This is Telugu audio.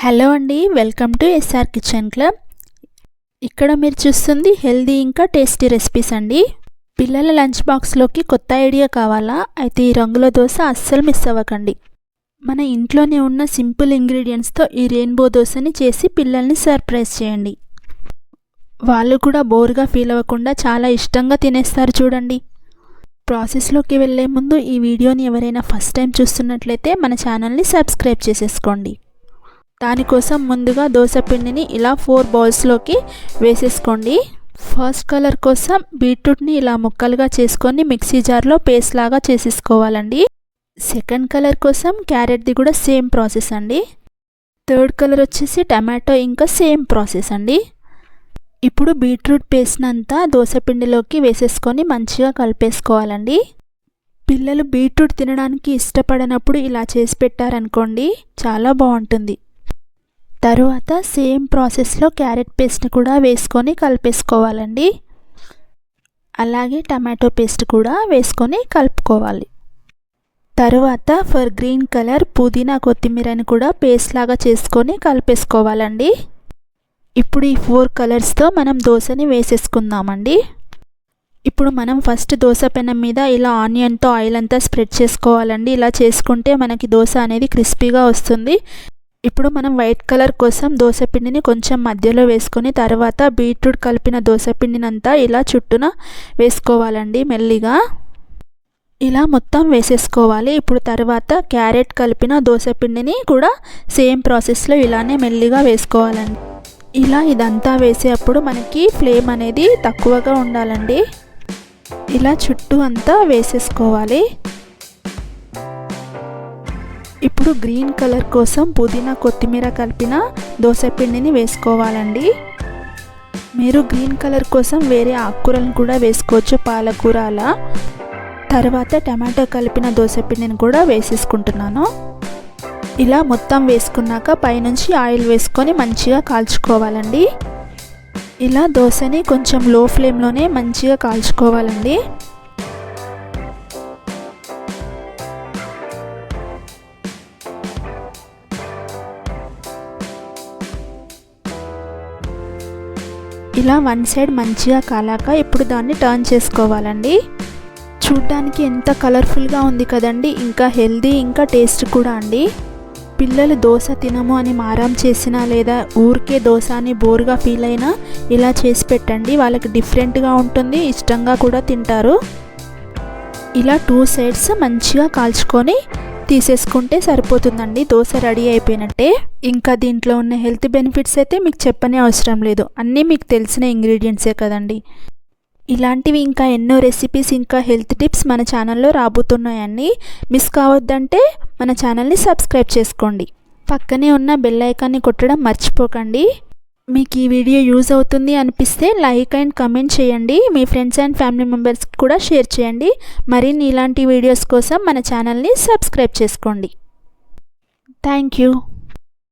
హలో అండి welcome to SR kitchen club. ఇక్కడ మీరు చూస్తుంది హెల్దీ ఇంకా టేస్టీ రెసిపీస్ అండి. పిల్లల లంచ్ బాక్స్లోకి కొత్త ఐడియా కావాలా? అయితే ఈ రంగుల దోశ అస్సలు మిస్ అవ్వకండి. మన ఇంట్లోనే ఉన్న సింపుల్ ఇంగ్రీడియంట్స్తో ఈ రెయిన్బో దోశని చేసి పిల్లల్ని సర్ప్రైజ్ చేయండి. వాళ్ళు కూడా బోర్గా ఫీల్ అవ్వకుండా చాలా ఇష్టంగా తినేస్తారు చూడండి. ప్రాసెస్లోకి వెళ్ళే ముందు ఈ వీడియోని ఎవరైనా ఫస్ట్ టైం చూస్తున్నట్లయితే మన ఛానల్ని సబ్స్క్రైబ్ చేసేసుకోండి. దానికోసం ముందుగా దోశపిండిని ఇలా ఫోర్ బౌల్స్లోకి వేసేసుకోండి. ఫస్ట్ కలర్ కోసం బీట్రూట్ని ఇలా ముక్కలుగా చేసుకొని మిక్సీ జార్లో పేస్ట్ లాగా చేసేసుకోవాలండి. సెకండ్ కలర్ కోసం క్యారెట్ది కూడా సేమ్ ప్రాసెస్ అండి. థర్డ్ కలర్ వచ్చేసి టమాటో ఇంకా సేమ్ ప్రాసెస్ అండి. ఇప్పుడు బీట్రూట్ పేస్ట్నంతా దోశపిండిలోకి వేసేసుకొని మంచిగా కలిపేసుకోవాలండి. పిల్లలు బీట్రూట్ తినడానికి ఇష్టపడనప్పుడు ఇలా చేసి పెట్టారనుకోండి చాలా బాగుంటుంది. తరువాత సేమ్ ప్రాసెస్లో క్యారెట్ పేస్ట్ కూడా వేసుకొని కలిపేసుకోవాలండి. అలాగే టమాటో పేస్ట్ కూడా వేసుకొని కలుపుకోవాలి. తరువాత ఫర్ గ్రీన్ కలర్ పుదీనా కొత్తిమీరని కూడా పేస్ట్ లాగా చేసుకొని కలిపేసుకోవాలండి. ఇప్పుడు ఈ ఫోర్ కలర్స్తో మనం దోశని వేసేసుకుందామండి. ఇప్పుడు మనం ఫస్ట్ దోశ పెనం మీద ఇలా ఆనియన్తో ఆయిల్ అంతా స్ప్రెడ్ చేసుకోవాలండి. ఇలా చేసుకుంటే మనకి దోశ అనేది క్రిస్పీగా వస్తుంది. ఇప్పుడు మనం వైట్ కలర్ కోసం దోశ పిండిని కొంచెం మధ్యలో వేసుకొని తర్వాత బీట్రూట్ కలిపిన దోశపిండినంతా ఇలా చుట్టూన వేసుకోవాలండి మెల్లిగా. ఇలా మొత్తం వేసేసుకోవాలి. ఇప్పుడు తర్వాత క్యారెట్ కలిపిన దోశ పిండిని కూడా సేమ్ ప్రాసెస్లో ఇలానే మెల్లిగా వేసుకోవాలండి. ఇలా ఇదంతా వేసేటప్పుడు మనకి ఫ్లేమ్ అనేది తక్కువగా ఉండాలండి. ఇలా చుట్టూ అంతా వేసేసుకోవాలి. ఇప్పుడు గ్రీన్ కలర్ కోసం పుదీనా కొత్తిమీర కలిపిన పిండిని వేసుకోవాలండి. మీరు గ్రీన్ కలర్ కోసం వేరే ఆకుకూరలను కూడా వేసుకోవచ్చు పాలకూర అలా తర్వాత టమాటో కలిపిన పిండిని కూడా వేసేసుకుంటున్నాను. ఇలా మొత్తం వేసుకున్నాక పైనుంచి ఆయిల్ వేసుకొని మంచిగా కాల్చుకోవాలండి. ఇలా దోశని కొంచెం లో ఫ్లేమ్లోనే మంచిగా కాల్చుకోవాలండి. ఇలా వన్ సైడ్ మంచిగా కాలాక ఇప్పుడు దాన్ని టర్న్ చేసుకోవాలండి. చూడ్డానికి ఎంత కలర్ఫుల్గా ఉంది కదండి. ఇంకా హెల్దీ ఇంకా టేస్ట్ కూడా అండి. పిల్లలు దోశ తినము అని మారం చేసినా లేదా ఊరికే దోశ అని బోర్గా ఫీల్ అయినా ఇలా చేసి పెట్టండి. వాళ్ళకి డిఫరెంట్గా ఉంటుంది ఇష్టంగా కూడా తింటారు. ఇలా టూ సైడ్స్ మంచిగా కాల్చుకొని తీసేసుకుంటే సరిపోతుందండి. దోశ రెడీ అయిపోయినట్టే. ఇంకా దీంట్లో ఉన్న హెల్త్ బెనిఫిట్స్ అయితే మీకు చెప్పనే అవసరం లేదు. అన్నీ మీకు తెలిసిన ఇంగ్రీడియంట్సే కదండి. ఇలాంటివి ఇంకా ఎన్నో రెసిపీస్ ఇంకా హెల్త్ టిప్స్ మన ఛానల్లో రాబోతున్నాయండి. మిస్ కావద్దంటే మన ఛానల్ని సబ్స్క్రైబ్ చేసుకోండి. పక్కనే ఉన్న బెల్ ఐకాన్ని కొట్టడం మర్చిపోకండి. మీకు ఈ వీడియో యూజ్ అవుతుంది అనిపిస్తే లైక్ అండ్ కమెంట్ చేయండి. మీ ఫ్రెండ్స్ అండ్ ఫ్యామిలీ మెంబర్స్కి కూడా షేర్ చేయండి. మరిన్ని ఇలాంటి వీడియోస్ కోసం మన ఛానల్ని సబ్స్క్రైబ్ చేసుకోండి. Thank you.